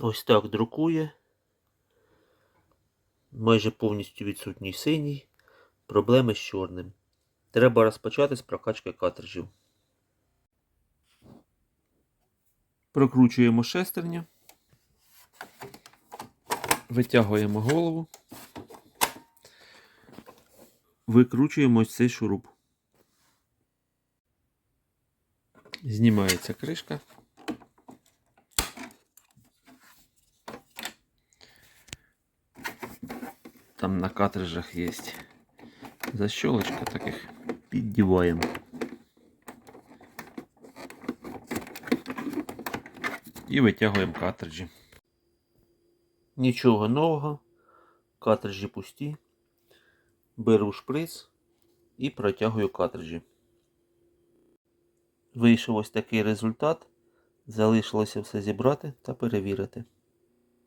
Ось так друкує. Майже повністю відсутній синій. Проблеми з чорним. Треба розпочати з прокачки картриджів. Прокручуємо шестерню. Витягуємо голову. Викручуємо ось цей шуруп. Знімається кришка. Там на картриджах є защелочка, таких піддіваємо. І витягуємо картриджі. Нічого нового. Картриджі пусті. Беру шприц і протягую картриджі. Вийшов ось такий результат. Залишилося все зібрати та перевірити.